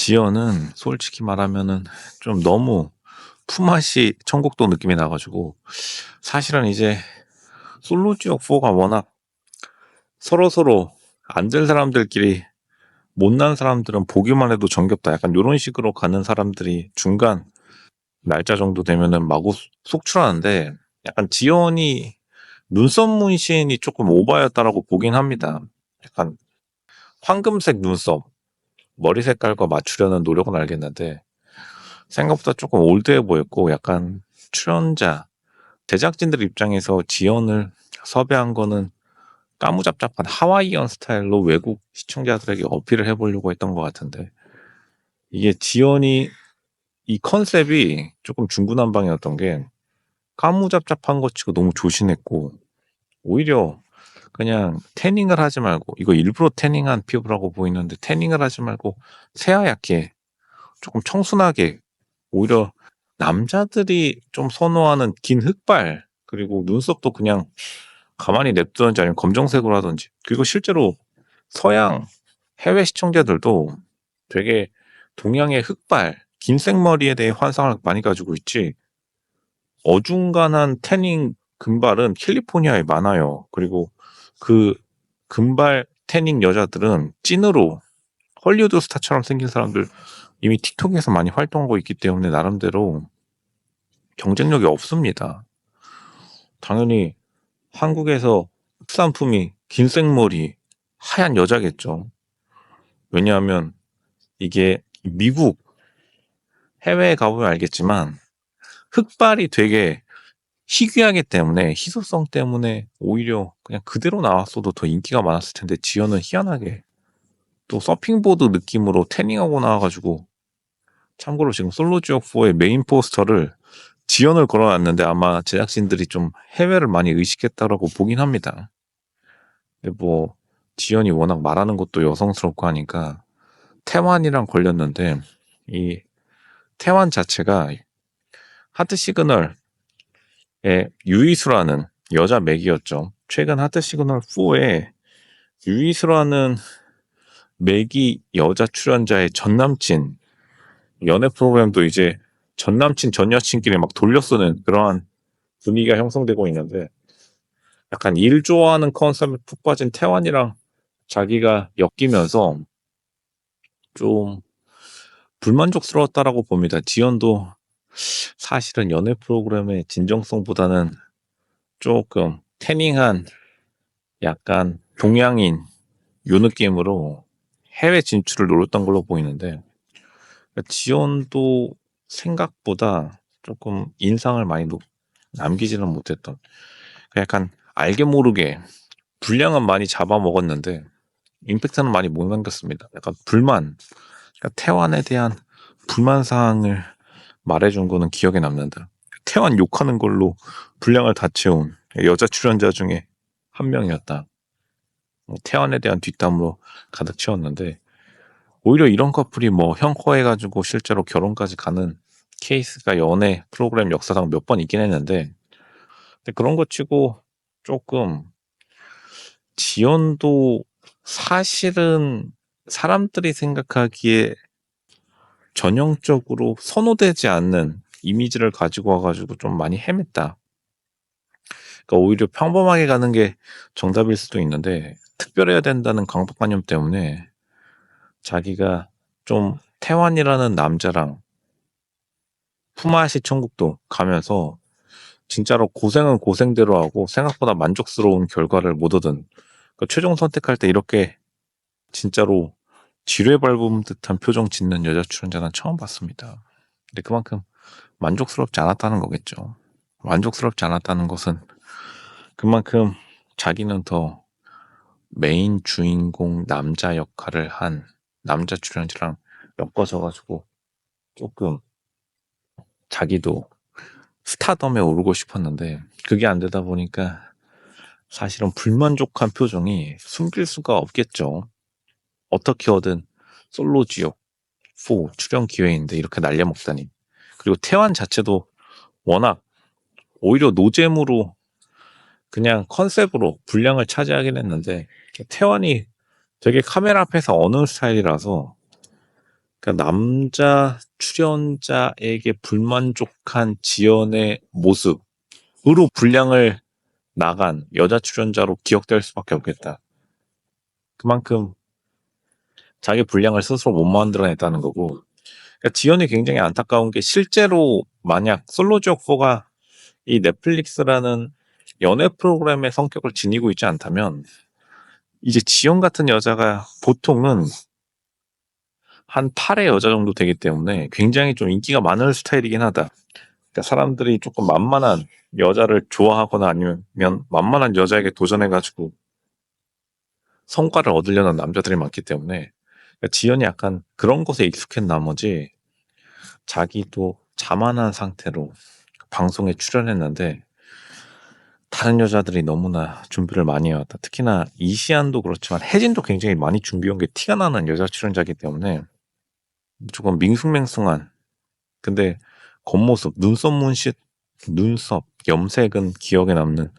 지연은 솔직히 말하면은 좀 너무 품앗이 천국도 느낌이 나 가지고 사실은 이제 솔로 지옥 4가 워낙 서로서로 안 될 사람들끼리 못난 사람들은 보기만 해도 정겹다. 약간 요런 식으로 가는 사람들이 중간 날짜 정도 되면은 마구 속출하는데 약간 지연이 눈썹 문신이 조금 오바였다라고 보긴 합니다. 약간 황금색 눈썹 머리 색깔과 맞추려는 노력은 알겠는데 생각보다 조금 올드해 보였고 약간 출연자 제작진들 입장에서 지연을 섭외한 거는 까무잡잡한 하와이안 스타일로 외국 시청자들에게 어필을 해보려고 했던 것 같은데 이게 지연이 이 컨셉이 조금 중구난방이었던 게 까무잡잡한 것 치고 너무 조신했고 오히려 그냥 태닝을 하지 말고 이거 일부러 태닝한 피부라고 보이는데 태닝을 하지 말고 새하얗게 조금 청순하게. 오히려 남자들이 좀 선호하는 긴 흑발 그리고 눈썹도 그냥 가만히 냅두든지 아니면 검정색으로 하든지. 그리고 실제로 서양 해외 시청자들도 되게 동양의 흑발 긴 생머리에 대해 환상을 많이 가지고 있지. 어중간한 태닝 금발은 캘리포니아에 많아요. 그리고 그 금발 태닝 여자들은 찐으로 헐리우드 스타처럼 생긴 사람들 이미 틱톡에서 많이 활동하고 있기 때문에 나름대로 경쟁력이 없습니다. 당연히 한국에서 특산품이 긴 생머리 하얀 여자겠죠. 왜냐하면 이게 미국 해외에 가보면 알겠지만 흑발이 되게 희귀하기 때문에 희소성 때문에 오히려 그냥 그대로 나왔어도 더 인기가 많았을 텐데 지연은 희한하게 또 서핑보드 느낌으로 태닝하고 나와가지고 참고로 지금 솔로지옥4의 메인 포스터를 지연을 걸어놨는데 아마 제작진들이 좀 해외를 많이 의식했다라고 보긴 합니다. 근데 뭐 지연이 워낙 말하는 것도 여성스럽고 하니까 태완이랑 걸렸는데 이 태완 자체가 하트 시그널의 유이수라는 여자 맥이었죠. 최근 하트 시그널 4에 유이수라는 맥이 여자 출연자의 전 남친 연애 프로그램도 이제 전 남친 전 여친끼리 막 돌려 쓰는 그러한 분위기가 형성되고 있는데 약간 일 좋아하는 컨셉에 푹 빠진 태완이랑 자기가 엮이면서 좀 불만족스러웠다라고 봅니다. 지연도 사실은 연애 프로그램의 진정성보다는 조금 태닝한 약간 동양인 요 느낌으로 해외 진출을 노렸던 걸로 보이는데 지연도 생각보다 조금 인상을 많이 높- 남기지는 못했던 약간 알게 모르게 분량은 많이 잡아먹었는데 임팩트는 많이 못 남겼습니다. 약간 불만 그러니까 태완에 대한 불만 사항을 말해준 거는 기억에 남는다. 태완 욕하는 걸로 분량을 다 채운 여자 출연자 중에 한 명이었다. 뭐 태완에 대한 뒷담으로 가득 채웠는데 오히려 이런 커플이 뭐 형커해가지고 실제로 결혼까지 가는 케이스가 연애 프로그램 역사상 몇 번 있긴 했는데 그런 거 치고 조금 지연도 사실은 사람들이 생각하기에 전형적으로 선호되지 않는 이미지를 가지고 와가지고 좀 많이 헤맸다. 그러니까 오히려 평범하게 가는 게 정답일 수도 있는데 특별해야 된다는 강박관념 때문에 자기가 좀 태완이라는 남자랑 품앗이 천국도 가면서 진짜로 고생은 고생대로 하고 생각보다 만족스러운 결과를 못 얻은 그러니까 최종 선택할 때 이렇게 진짜로 지뢰 밟은 듯한 표정 짓는 여자 출연자는 처음 봤습니다. 근데 그만큼 만족스럽지 않았다는 거겠죠. 만족스럽지 않았다는 것은 그만큼 자기는 더 메인 주인공 남자 역할을 한 남자 출연자랑 엮어져 가지고 조금 자기도 스타덤에 오르고 싶었는데 그게 안 되다 보니까 사실은 불만족한 표정이 숨길 수가 없겠죠. 어떻게든 솔로 지옥 4 출연 기회인데 이렇게 날려먹다니. 그리고 태완 자체도 워낙 오히려 노잼으로 그냥 컨셉으로 분량을 차지하긴 했는데 태완이 되게 카메라 앞에서 어느 스타일이라서 그러니까 남자 출연자에게 불만족한 지연의 모습으로 분량을 나간 여자 출연자로 기억될 수밖에 없겠다. 그만큼 자기 분량을 스스로 못 만들어냈다는 거고. 그러니까 지연이 굉장히 안타까운 게 실제로 만약 솔로지옥 4가 이 넷플릭스라는 연애 프로그램의 성격을 지니고 있지 않다면 이제 지연 같은 여자가 보통은 한 8의 여자 정도 되기 때문에 굉장히 좀 인기가 많은 스타일이긴 하다. 그러니까 사람들이 조금 만만한 여자를 좋아하거나 아니면 만만한 여자에게 도전해가지고 성과를 얻으려는 남자들이 많기 때문에 지연이 약간 그런 것에 익숙한 나머지 자기도 자만한 상태로 방송에 출연했는데 다른 여자들이 너무나 준비를 많이 해왔다. 특히나 이시안도 그렇지만 혜진도 굉장히 많이 준비한 게 티가 나는 여자 출연자이기 때문에 조금 밍숭맹숭한 근데 겉모습, 눈썹 문신, 눈썹, 염색은 기억에 남는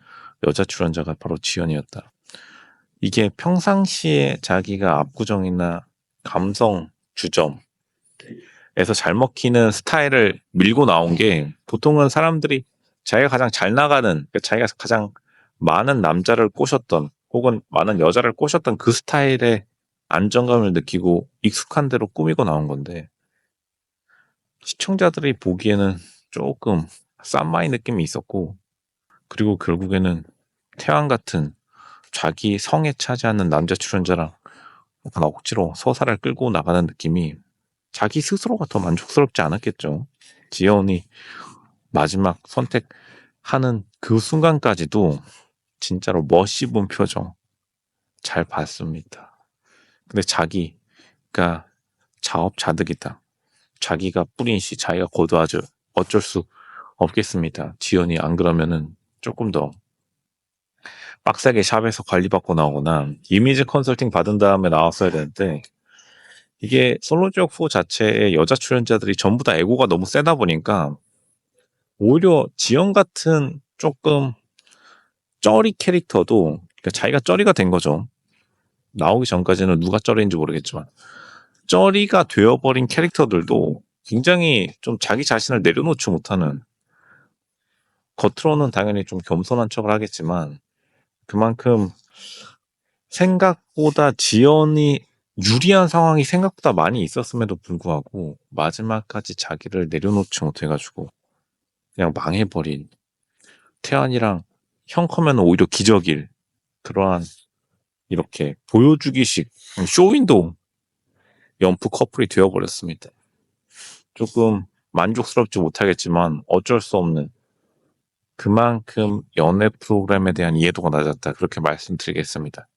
여자 출연자가 바로 지연이었다. 이게 평상시에 자기가 압구정이나 감성 주점에서 잘 먹히는 스타일을 밀고 나온 게 보통은 사람들이 자기가 가장 잘 나가는, 그러니까 자기가 가장 많은 남자를 꼬셨던 혹은 많은 여자를 꼬셨던 그 스타일의 안정감을 느끼고 익숙한 대로 꾸미고 나온 건데 시청자들이 보기에는 조금 쌈마이 느낌이 있었고 그리고 결국에는 태양 같은 자기 성에 차지하는 남자 출연자랑 약간 억지로 서사를 끌고 나가는 느낌이 자기 스스로가 더 만족스럽지 않았겠죠. 지연이 마지막 선택하는 그 순간까지도 진짜로 멋있은 표정 잘 봤습니다. 근데 자기가 자업자득이다. 자기가 뿌린 씨 자기가 거두하죠. 어쩔 수 없겠습니다. 지연이 안 그러면은 조금 더 빡세게 샵에서 관리받고 나오거나 이미지 컨설팅 받은 다음에 나왔어야 되는데 이게 솔로지옥 4 자체의 여자 출연자들이 전부 다 에고가 너무 세다 보니까 오히려 지연 같은 조금 쩌리 캐릭터도 그러니까 자기가 쩌리가 된 거죠. 나오기 전까지는 누가 쩌리인지 모르겠지만 쩌리가 되어버린 캐릭터들도 굉장히 좀 자기 자신을 내려놓지 못하는 겉으로는 당연히 좀 겸손한 척을 하겠지만 그만큼 생각보다 지연이 유리한 상황이 생각보다 많이 있었음에도 불구하고 마지막까지 자기를 내려놓지 못해가지고 그냥 망해버린 태연이랑 형 커면 오히려 기적일 그러한 이렇게 보여주기식 쇼윈도 연프 커플이 되어버렸습니다. 조금 만족스럽지 못하겠지만 어쩔 수 없는 그만큼 연애 프로그램에 대한 이해도가 낮았다. 그렇게 말씀드리겠습니다.